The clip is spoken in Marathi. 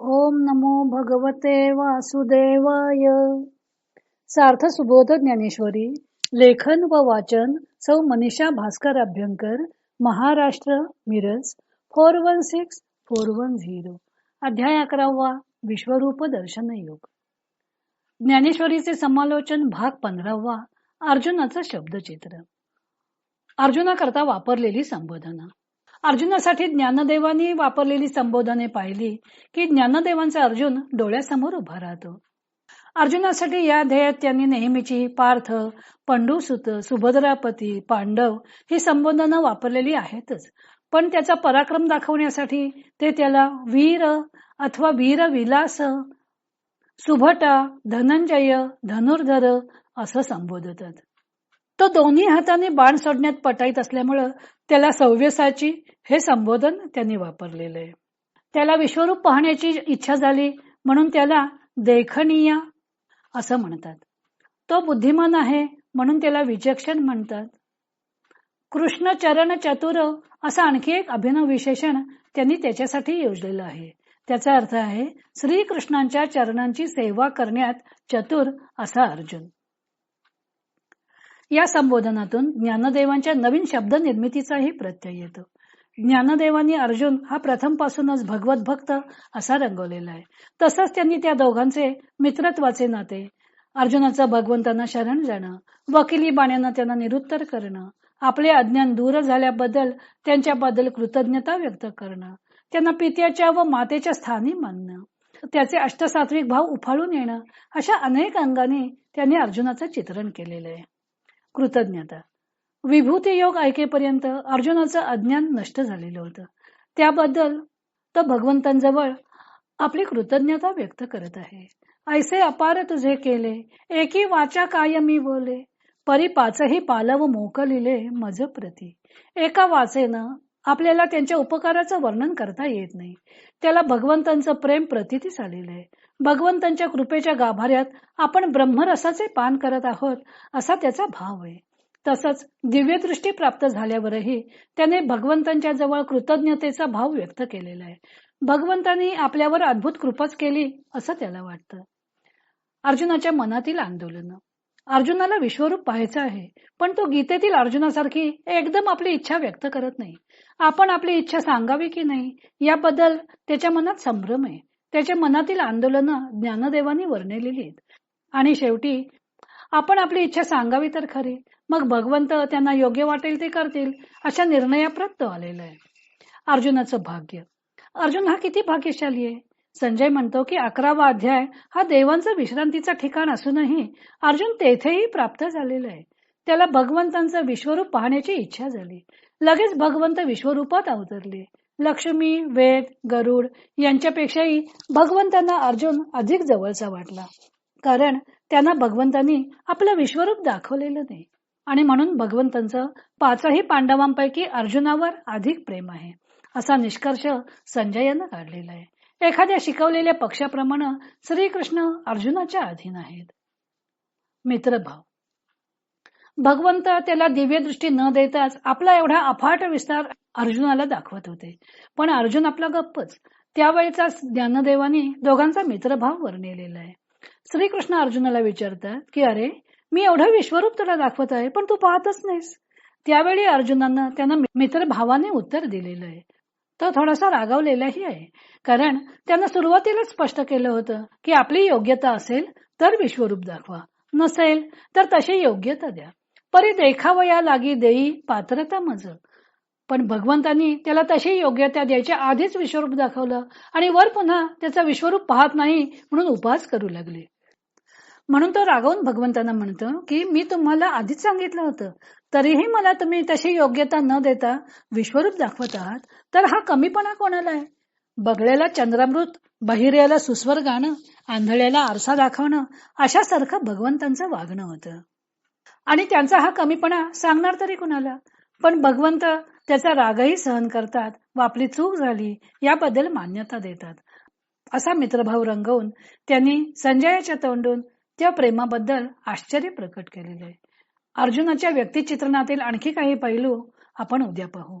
ओम नमो भगवते वासुदेवाय. सार्थ सुबोध ज्ञानेश्वरी लेखन व वाचन सौ Manisha Bhaskar Abhyankar Maharashtra Miraj four one six four one zero. अध्याय अकरावा विश्वरूप दर्शन योग. ज्ञानेश्वरीचे समालोचन भाग पंधरावा अर्जुनाचं शब्दचित्र. अर्जुनाकरता वापरलेली संबोधना. अर्जुनासाठी ज्ञानदेवानी वापरलेली संबोधने पाहिली की ज्ञानदेवांचा अर्जुन डोळ्यासमोर उभा राहतो. अर्जुनासाठी या ध्येयात त्यांनी नेहमीची पार्थ पंडुसुत सुभद्रापती पांडव ही संबोधनं वापरलेली आहेतच. पण त्याचा पराक्रम दाखवण्यासाठी ते त्याला वीर अथवा वीर विलास सुभटा धनंजय धनुर्धर असं संबोधतात. तो दोन्ही हाताने बाण सोडण्यात पटाईत असल्यामुळं त्याला सव्यसाची हे संबोधन त्यांनी वापरलेलं आहे. त्याला विश्वरूप पाहण्याची इच्छा झाली म्हणून त्याला देखणीय असं म्हणतात. तो बुद्धिमान आहे म्हणून त्याला विचक्षण म्हणतात. कृष्ण चरण चतुर असं आणखी एक अभिनव विशेषण त्यांनी त्याच्यासाठी योजलेलं आहे. त्याचा अर्थ आहे श्रीकृष्णांच्या चरणांची सेवा करण्यात चतुर असा अर्जुन. या संबोधनातून ज्ञानदेवांच्या नवीन शब्द निर्मितीचाही प्रत्यय येतो. ज्ञानदेवांनी अर्जुन हा प्रथम पासूनच भगवत भक्त असा रंगवलेला आहे. तसंच त्यांनी त्या दोघांचे मित्रत्वाचे नाते अर्जुनाचं भगवंतांना शरण जाणं वकिली बाण्यानं त्यांना निरुत्तर करणं आपले अज्ञान दूर झाल्याबद्दल त्यांच्याबद्दल कृतज्ञता व्यक्त करणं त्यांना पित्याच्या व मातेच्या स्थानी मानणं त्याचे अष्टसात्विक भाव उफाळून येणं अशा अनेक अंगाने त्यांनी अर्जुनाचं चित्रण केलेलं आहे. कृतज्ञता. विभूती योग ऐकेपर्यंत अर्जुनाचं अज्ञान नष्ट झालेलं होतं. त्याबद्दल तो भगवंतांजवळ आपली कृतज्ञता व्यक्त करत आहे. ऐसे अपार तुझे केले एकी वाचा काय मी बोले परी पाचही पालव मोकलिले मज प्रती. एका वाचेनं आपल्याला त्यांच्या उपकाराचं वर्णन करता येत नाही. त्याला भगवंतांचं प्रेम प्रतितीस आलेलं आहे. भगवंतांच्या कृपेच्या गाभाऱ्यात आपण ब्रह्मरसाचे पान करत आहोत असा त्याचा भाव आहे. तसंच दिव्यदृष्टी प्राप्त झाल्यावरही त्याने भगवंतांच्या जवळ कृतज्ञतेचा भाव व्यक्त केलेला आहे. भगवंतांनी आपल्यावर अद्भुत कृपाच केली असं त्याला वाटतं. अर्जुनाच्या मनातील आंदोलन. अर्जुनाला विश्वरूप पाहायचं आहे पण तो गीतेतील अर्जुनासारखी एकदम आपली इच्छा व्यक्त करत नाही. आपण आपली इच्छा सांगावी की नाही याबद्दल त्याच्या मनात संभ्रम आहे. त्याच्या मनातील आंदोलन ज्ञानदेवानी वर्णलेली आहेत. आणि शेवटी आपण आपली इच्छा सांगावी तर खरी मग भगवंत त्यांना योग्य वाटेल ते करतील अशा निर्णयाप्रत आलेला आहे. अर्जुनाचं भाग्य. अर्जुन हा किती भाग्यशाली आहे? संजय म्हणतो की अकरावा अध्याय हा देवांचा विश्रांतीचा ठिकाण असूनही अर्जुन तेथेही प्राप्त झालेला आहे. त्याला भगवंतांचं विश्वरूप पाहण्याची इच्छा झाली. लगेच भगवंत विश्वरूपात अवतरले. लक्ष्मी वेद गरुड यांच्यापेक्षाही भगवंतांना अर्जुन अधिक जवळचा वाटला. कारण त्यांना भगवंतांनी आपलं विश्वरूप दाखवलेलं नाही. आणि म्हणून भगवंतांचं पाचही पांडवांपैकी अर्जुनावर अधिक प्रेम आहे. असा निष्कर्ष संजयानं काढलेला आहे. एखाद्या शिकवलेल्या पक्षाप्रमाणे श्रीकृष्ण अर्जुनाच्या अधीन आहेत. मित्रभाव भगवंत त्याला दिव्य दृष्टी न देताच आपला एवढा अफाट विस्तार अर्जुनाला दाखवत होते. पण अर्जुन आपला गप्पच त्यावेळेचा ज्ञानदेवाने दोघांचा मित्रभाव वर्णिलेला आहे. श्रीकृष्ण अर्जुनाला विचारतात की अरे मी एवढं विश्वरूप तुला दाखवत आहे पण तू पाहतच नाहीस. त्यावेळी अर्जुनानं त्यांना मित्रभावाने उत्तर दिलेलं आहे. तो थोडासा रागावलेलाही आहे. कारण त्यांना सुरुवातीलाच स्पष्ट केलं होतं की आपली योग्यता असेल तर विश्वरूप दाखवा. नसेल तर तशी योग्यता द्या. परी देखावया लागी देई पात्रता मज पण भगवंतांनी त्याला तशी योग्यता द्यायच्या आधीच विश्वरूप दाखवलं आणि वर पुन्हा त्याचा विश्वरूप पाहत नाही म्हणून उपास करू लागले. म्हणून तो रागवून भगवंतांना म्हणतो की मी तुम्हाला आधीच सांगितलं होतं. तरीही मला तुम्ही तशी योग्यता न देता विश्वरूप दाखवत आहात तर हा कमीपणा कोणाला आहे? बगळ्याला चंद्रामृत बहिर्याला सुस्वर गाणं आंधळ्याला आरसा दाखवणं अशासारखं भगवंतांचं वागणं होतं. आणि त्यांचा हा कमीपणा सांगणार तरी कुणाला? पण भगवंत त्याचा रागही सहन करतात व आपली चूक झाली याबद्दल मान्यता देतात. असा मित्रभाव रंगवून त्यांनी संजयाच्या तोंडून त्या प्रेमाबद्दल आश्चर्य प्रकट केलेले आहे. अर्जुनाच्या व्यक्तिचित्रणातील आणखी काही पैलू आपण उद्या पाहू.